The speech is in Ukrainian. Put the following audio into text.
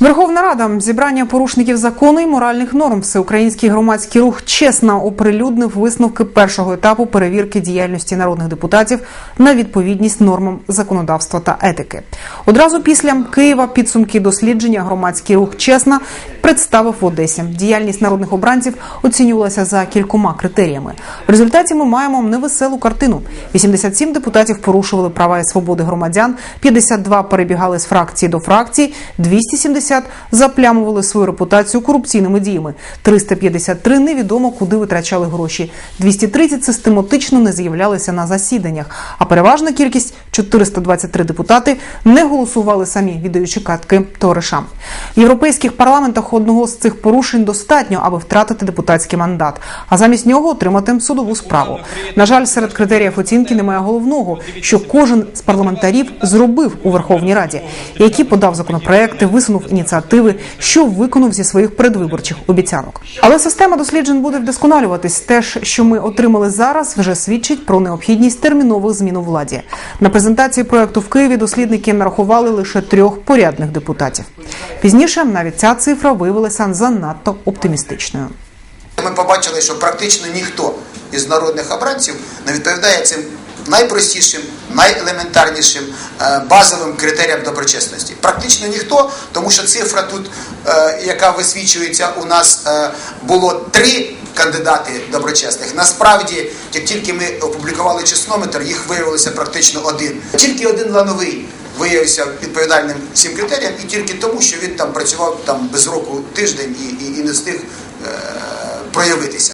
Верховна Рада зібрання порушників закону і моральних норм. Всеукраїнський громадський рух чесно оприлюднив висновки першого етапу перевірки діяльності народних депутатів на відповідність нормам законодавства та етики. Одразу після Києва підсумки дослідження громадський рух чесно представив в Одесі. Діяльність народних обранців оцінювалася за кількома критеріями. В результаті ми маємо невеселу картину. 87 депутатів порушували права і свободи громадян, 52 перебігали з фракції до фракції, 270 заплямували свою репутацію корупційними діями, 353 невідомо куди витрачали гроші, 230 систематично не з'являлися на засіданнях. А переважна кількість 423 депутати не голосували самі, віддаючи картки товаришам. В європейських парламентах одного з цих порушень достатньо, аби втратити депутатський мандат, а замість нього отримати судову справу. На жаль, серед критеріїв оцінки немає головного, що кожен з парламентарів зробив у Верховній Раді, які подав законопроекти, висунув ініціативи, що виконав зі своїх передвиборчих обіцянок. Але система досліджень буде вдосконалюватись. Те, ж, що ми отримали зараз, вже свідчить про необхідність термінових змін у владі. На презентації проекту в Києві дослідники нарахували лише трьох порядних депутатів. Пізніше навіть ця цифра виявилася занадто оптимістичною. Ми побачили, що практично ніхто із народних обранців не відповідає цим найпростішим, найелементарнішим е, базовим критеріям доброчесності. Практично ніхто, тому що цифра тут, е, яка висвічується у нас, е, було три кандидати доброчесних. Насправді, як тільки ми опублікували чеснометр, їх виявилося практично один. Тільки один лановий виявився відповідальним всім критеріям, і тільки тому, що він там працював там без року тиждень і, і, і не встиг е, проявитися.